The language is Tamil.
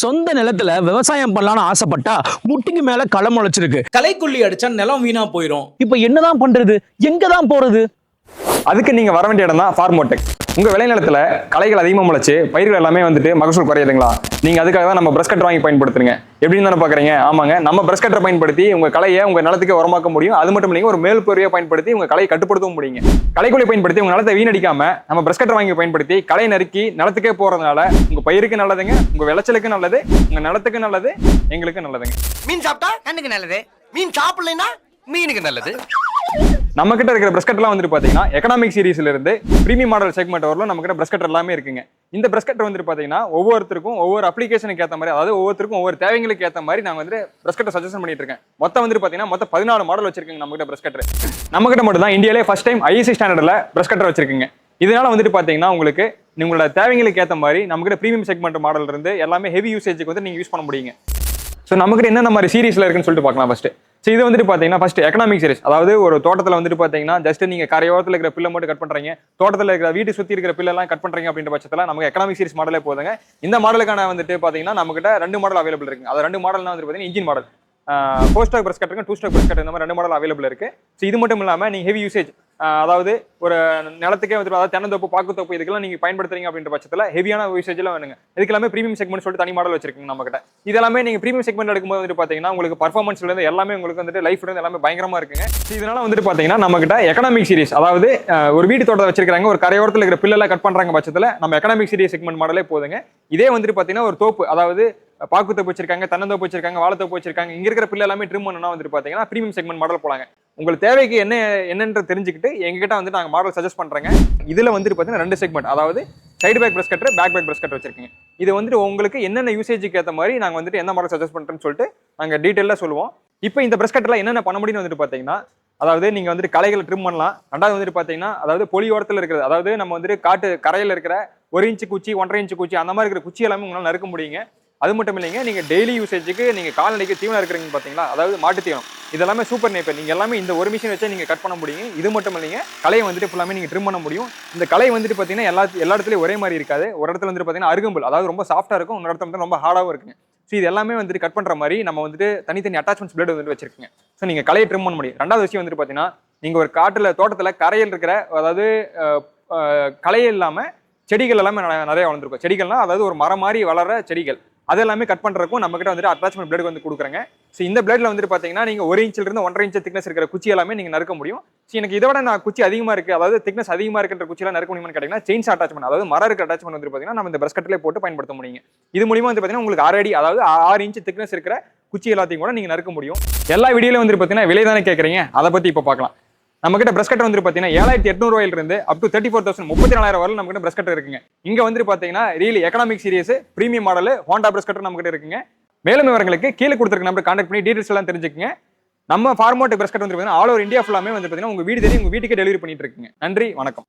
சொந்த நிலத்துல விவசாயம் பண்ணலாம்னு ஆசைப்பட்டா முட்டிக்கு மேல களம் முளைச்சிருக்கு. களைக்கொல்லி அடிச்சா நிலம் வீணா போயிடும் இப்ப என்னதான் பண்றது? எங்க தான் போறது? அதுக்கு நீங்க வர வேண்டிய இடம் தான் ஃபார்மோடெக் உங்க விளைநிலத்துல களைகள் அதிகமாக முளைச்சு பயிர்கள் எல்லாமே வந்துட்டு மகசூல் குறையுதுங்களா? நீங்க அதுக்காக தான் நம்ம பிரஷ் கட்டர் வாங்கி பயன்படுத்துங்க எப்படின்னு தானே பாக்குறீங்க? ஆமாங்க. நம்ம பிரஷ் கட்டரை பயன்படுத்தி உங்க கலையை உங்க நிலத்துக்கு உரமாக்க முடியும். அது மட்டும் இல்லைங்க ஒரு மேல் பொறியை பயன்படுத்தி உங்க கலையை கட்டுப்படுத்தவும் முடியுங்க. களைக்குள்ளி பயன்படுத்தி உங்க நிலத்தை வீணடிக்காம நம்ம பிரஷ் கட்டர் வாங்கி பயன்படுத்தி களை நறுக்கி நிலத்துக்கே போறதுனால உங்க பயிருக்கு நல்லதுங்க உங்க விளைச்சலுக்கு நல்லது உங்க நிலத்துக்கு நல்லது எங்களுக்கு நல்லதுங்க. மீன் சாப்பிட்டா கண்ணுக்கு நல்லது. மீன் சாப்பிடலைன்னா மீனுக்கு நல்லது. நம்ம கிட்ட இருக்கிற பிரஷ் வந்துட்டு பாத்தீங்கன்னா எக்கனாமிக் சீரிஸ்ல இருந்து பிரீமியம் மாடல் செக்மெண்ட் வரலாம் நம்ம கிட்ட பிரஸ்கட் எல்லாமே இருக்குங்க. இந்த பிரஸ்கட் கட்டர் வந்துட்டு பாத்தீங்கன்னா ஒவ்வொருத்தருக்கும் ஒவ்வொரு அப்ளிகேஷனுக்கு ஏற்ற மாதிரி அதாவது ஒவ்வொருத்தருக்கும் ஒவ்வொரு தேவைங்களுக்கு ஏற்ற மாதிரி நாங்க வந்து பிரஷ் சஜஷன் பண்ணிட்டு இருக்கேன். மொத்தம் வந்துட்டு பாத்தீங்கன்னா மொத்தம் பதினாலு மாடல் வச்சிருக்கீங்க நம்ம கிட்ட பிரஸ்கட் நம்ம கிட்ட மட்டும் தான் இந்தியாலே ஃபர்ஸ்ட் டைம் ஐசி ஸ்டாண்டர்ட்ல பிரஷ் வச்சிருக்கீங்க. இதனால வந்துட்டு பாத்தீங்கன்னா உங்களுக்கு உங்களோட தேவைங்களுக்கு ஏற்ற மாதிரி நம்ம கிட்ட பிரீமியம் செக்மெண்ட் மாடல் இருந்து எல்லாமே ஹெவி யூசேஜுக்கு வந்து நீங்க யூஸ் பண்ண முடியுங்க. ஸோ நம்மகிட்ட என்னென்ன மாதிரி சீரிஸ்ல இருக்குன்னு சொல்லிட்டு பார்க்கலாம் ஃபர்ஸ்ட் ஸோ இது வந்துட்டு பார்த்தீங்கன்னா ஃபர்ஸ்ட் எக்கனாமிக் சீரிஸ் அதாவது ஒரு தோட்டத்தில் வந்துட்டு பார்த்தீங்கன்னா ஜஸ்ட் நீங்கள் கரையோரத்தில் இருக்கிற பிள்ளை மட்டும் கட் பண்ணுறீங்க தோட்டத்தில் இருக்கிற வீட்டு சுற்றி இருக்கிற பில்லெல்லாம் கட் பண்ணுறீங்க அப்படின்ற பட்சத்தில் நமக்கு எக்கனாமிக் சீரிஸ் மாடலே போதுங்க. இந்த மாடலுக்கான வந்துட்டு பார்த்தீங்கன்னா நம்மகிட்ட ரெண்டு மாடல் அவைலபிள் இருக்குது அது ரெண்டு மாடல்னா வந்துட்டு பார்த்தீங்கன்னா engine model four stroke brush கட்டுங்க டூ ஸ்டாக் பிரஸ் கட் இந்த மாதிரி ரெண்டு மாடல் அவைலபிள் இருக்குது ஸோ இது மட்டும் இல்லாமல் நீங்க ஹெவி யூசேஜ் அதாவது ஒரு நிலத்துக்கே வந்துட்டு அதாவது தென்னந்தோப்பு பாக்குத்தோப்பு இதுக்கெல்லாம் நீங்க பயன்படுத்துறீங்க அப்படின்ற பட்சத்தில் ஹெவியான யூசேஜ்லாம் வேணுங்க. இதுக்கு எல்லாமே பிரீமியம் செக்மெண்ட் சொல்லிட்டு தனி மாடல் வச்சிருக்கீங்க நம்ம கிட்ட இது எல்லாமே நீங்க பிரீமியம் செக்மெண்ட் எடுக்கும்போது வந்துட்டு பாத்தீங்கன்னா உங்களுக்கு பர்ஃபார்மன்ஸ்ல இருந்து எல்லாமே உங்களுக்கு வந்துட்டு லைஃப்ல இருந்து எல்லாமே பயங்கரமா இருக்குங்க. இதனால வந்துட்டு பாத்தீங்கன்னா நம்ம கிட்ட எக்கனாமிக் சீரிஸ் அதாவது ஒரு வீடு தோட்டத்தை வச்சிருக்காங்க ஒரு கரையோரத்தில் இருக்கிற பில்லெல்லாம் கட் பண்றாங்க பட்சத்தில் நம்ம எக்கனாமிக் சீரிஸ் செக்மெண்ட் மாடலே போதுங்க. இதே வந்துட்டு பாத்தீங்கன்னா ஒரு தோப்பு அதாவது பாக்கு தோப்பு வச்சிருக்காங்க தன்னந்தோப்பு வச்சிருக்காங்க வாழைத்தோப்பு வச்சிருக்காங்க இங்க இருக்கிற பிள்ளை எல்லாமே ட்ரிம் பண்ணணும் வந்துட்டு பாத்தீங்கன்னா பிரீமியம் செக்மெண்ட் மாடல் போலாங்க. உங்களுக்கு தேவைக்கு என்ன என்னன்ற தெரிஞ்சுக்கிட்டு எங்ககிட்ட வந்து நாங்கள் மாடல் சஜஸ்ட் பண்ணுறேங்க இதில் வந்துட்டு பார்த்தீங்கன்னா ரெண்டு செக்மெண்ட் அதாவது side pack brush cutter backpack brush cutter வச்சிருக்கீங்க. இது வந்துட்டு உங்களுக்கு என்னென்ன யூசேஜுக்கு ஏற்ற மாதிரி நாங்கள் வந்துட்டு என்ன மாடல் சஜஸ்ட் பண்ணுறேன்னு சொல்லிட்டு நாங்கள் டீட்டெயிலாக சொல்லுவோம். இப்போ இந்த பிரஸ் கட்டர்ல என்னென்ன பண்ண முடியும்னு வந்துட்டு பார்த்தீங்கன்னா அதாவது நீங்கள் வந்துட்டு களைகளை ட்ரிம் பண்ணலாம். ரெண்டாவது வந்துட்டு பார்த்தீங்கன்னா அதாவது பொலியோரத்தில் இருக்கிறது அதாவது நம்ம வந்துட்டு காட்டு கரையில் இருக்கிற ஒரு இன்ச்சு குச்சி ஒன்றரை இன்ச்சு குச்சி அந்த மாதிரி இருக்கிற குச்சி எல்லாமே உங்களால் நறுக்க முடியுங்க. அது மட்டும் இல்லைங்க நீங்கள் டெய்லி யூசேஜுக்கு நீங்கள் கால்நடைக்கு தீவனம் இருக்கிறீங்க பார்த்தீங்களா அதாவது மாட்டு தீவனம். இதெல்லாமே சூப்பர் நேப்பர் நீங்கள் எல்லாமே இந்த ஒரு மிஷின் வச்சா நீங்கள் கட் பண்ண முடியும். இது மட்டும் இல்லைங்க கலையை வந்துட்டு ஃபுல்லாமே நீங்கள் ட்ரிம் பண்ண முடியும். இந்த கலை வந்துட்டு பார்த்தீங்கன்னா எல்லா எல்லா இடத்துலையும் ஒரே மாதிரி இருக்காது. ஒரு இடத்துல வந்துட்டு பார்த்தீங்கன்னா அருகம்புல் அதாவது ரொம்ப சாஃப்ட்டாக இருக்கும். ஒரு இடத்துல வந்து ரொம்ப ஹார்டாகவும் இருக்குங்க. ஸோ இது எல்லாமே வந்துட்டு கட் பண்ணுற மாதிரி நம்ம வந்துட்டு தனித்தனி அட்டாச்மெண்ட்ஸ் பிளேட் வந்துட்டு வச்சிருக்கீங்க. ஸோ நீங்கள் கலையை ட்ரிம் பண்ண முடியும். ரெண்டாவது விஷயம் வந்துட்டு பார்த்தீங்கன்னா நீங்கள் ஒரு காட்டில் தோட்டத்தில் கரையில் இருக்கிற அதாவது அஹ், கலை செடிகள் எல்லாமே நிறைய வளர்ந்துருக்கும். செடிகள்லாம் அதாவது ஒரு மரம் மாதிரி வளர செடிகள். அதெல்லாமே கட் பண்ணுறக்கும் நம்ம கிட்ட வந்துட்டு அட்டாச்மெண்ட் பிளேட் வந்து கொடுக்குறாங்க. ஸோ இந்த பிளேட்ல வந்துட்டு பார்த்தீங்கன்னா நீங்க ஒரு இன்ச்சில் இருந்து ஒன்றரை இன்ச் திக்னஸ் இருக்கிற குச்சி எல்லாமே நீங்க நறுக்க முடியும். ஸோ எனக்கு இதை விட நான் குச்சி அதிகமாக இருக்கு அதாவது திக்னஸ் அதிகமாக இருக்கின்ற குச்சியெல்லாம் நறுக்க முடியுமான்னு கேட்டீங்கன்னா செயின்ஸ் அட்டாச்மெண்ட் அதாவது மரம் இருக்கிற அட்டாச்மெண்ட் வந்து பார்த்தீங்கன்னா நம்ம இந்த பிரஷ் கட்டிலே போட்டு பயன்படுத்த முடியும் இது மூலியமா வந்து பார்த்தீங்கன்னா உங்களுக்கு ஆறு அடி அதாவது ஆறு இன்ச் திக்னஸ் இருக்கிற குச்சி எல்லாத்தையும் கூட நீங்க நறுக்க முடியும். எல்லா வீடியோலையும் வந்துட்டு பார்த்தீங்கன்னா விலை தானே கேட்குறீங்க அதை பத்தி இப்போ பார்க்கலாம் நம்ம கிட்ட பிரஷ் கட்டர் வந்து பாத்தீங்கன்னா ஏழாயிரத்தி எட்நூறு ரூபாயில இருந்து up to thirty four thousand முப்பத்தி நாலாயிரம் வரை நம்ம கிட்ட பிரஷ் கட்டர் இருக்குங்க. இங்க வந்து பாத்தீங்கன்னா real economic series premium model Honda brush cutter நம்ம கிட்ட இருக்குங்க. மேலும் விவரங்களுக்கு கீழே கொடுத்துருக்க நம்பர் கான்டாக்ட் பண்ணி டீடைல்ஸ் எல்லாம் தெரிஞ்சுக்கங்க. நம்ம ஃபார்மோட்டு பிரஷ் கட்டர் வந்து ஆல் ஓவர் இந்தியா ஃபுல்லாமே வந்து பாத்தீங்கன்னா உங்க வீடு தெரியும் உங்க வீட்டுக்கே டெலிவரி பண்ணிட்டு இருக்குங்க. நன்றி வணக்கம்.